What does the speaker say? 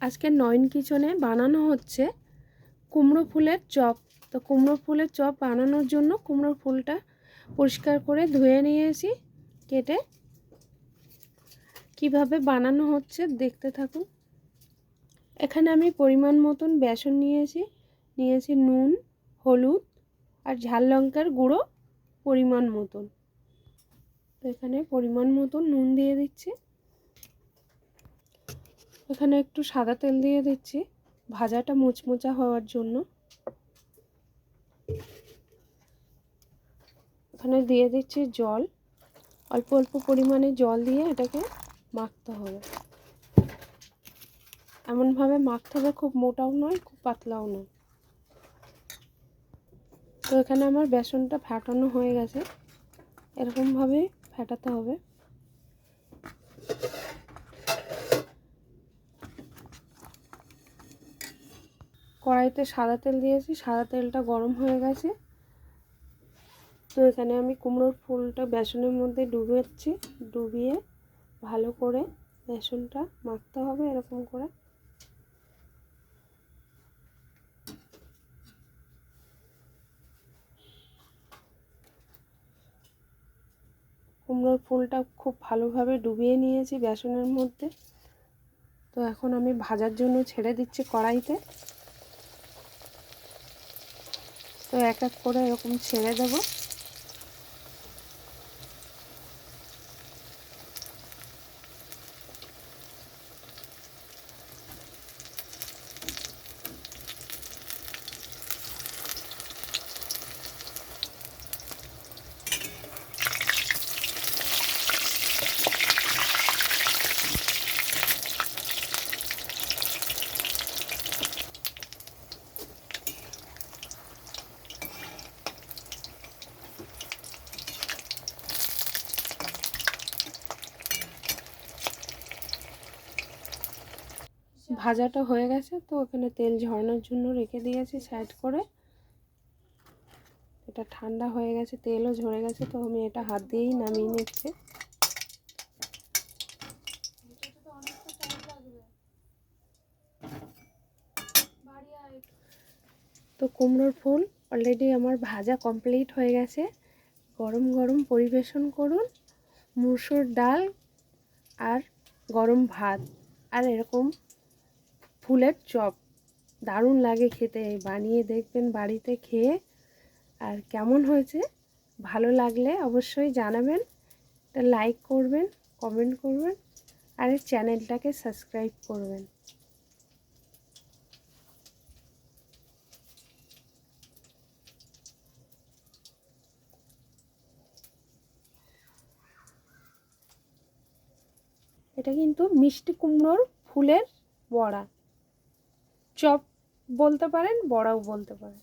আজকে নয়ন কিচনে বানানো হচ্ছে কুমড়ো ফুলের চপ। তো কুমড়ো ফুলের চপ বানানোর জন্য কুমড়ো ফুলটা পরিষ্কার করে ধুয়ে নিয়েছি, কেটে। কীভাবে বানানো হচ্ছে দেখতে থাকুন। এখানে আমি পরিমাণ মতন বেসন নিয়েছি নিয়েছি নুন, হলুদ আর ঝাল লঙ্কার গুঁড়ো পরিমাণ মতন। তো এখানে পরিমাণ মতন নুন দিয়ে দিচ্ছি। এখানে একটু সাদা তেল দিয়ে দিচ্ছি। ভাজাটা মুচমুচা হওয়ার জন্য। এখানে দিয়ে দিচ্ছি জল। অল্প অল্প পরিমাণে জল দিয়ে এটাকে মাখতে হবে। এমনভাবে মাখতে হবে খুব মোটাও নয়, খুব পাতলাও নয়। তো এখানে আমার বেসনটা ফাটানো হয়ে গেছে। এরকমভাবে ফাটাতে হবে। কড়াইতে সাদা তেল দিয়েছি, সাদা তেলটা গরম হয়ে গেছে। তো এখানে আমি কুমড়োর ফুলটা বেসনের মধ্যে ডুবেছি ডুবিয়ে ভালো করে বেসনটা মাখতে হবে এরকম করে। কুমড়োর ফুলটা খুব ভালোভাবে ডুবিয়ে নিয়েছি বেসনের মধ্যে। তো এখন আমি ভাজার জন্য ছেড়ে দিচ্ছি কড়াইতে। তো এক এক করে এরকম ছেড়ে দেবো। ভাজাটা হয়ে গেছে, তো ওখানে তেল ঝরানোর জন্য রেখে দিয়েছি সাইড করে। এটা ঠান্ডা হয়ে গেছে, তেলও ঝরে গেছে, তো আমি এটা হাত দিয়েই নামিয়ে নিচ্ছি। তো কুমড়োর ফুল অলরেডি আমার ভাজা কমপ্লিট হয়ে গেছে। গরম গরম পরিবেশন করুন, মুসুর ডাল আর গরম ভাত, আর এরকম ফুলের চপ। দারুণ লাগে খেতে, বানিয়ে দেখবেন বাড়িতে খেয়ে। আর কেমন হয়েছে? ভালো লাগলে অবশ্যই জানাবেন। লাইক করবেন কমেন্ট করবেন, আর চ্যানেলটাকে সাবস্ক্রাইব করবেন। এটা কিন্তু মিষ্টি কুমড়োর ফুলের বড়া। চপ বলতে পারেন বড়াও বলতে পারেন।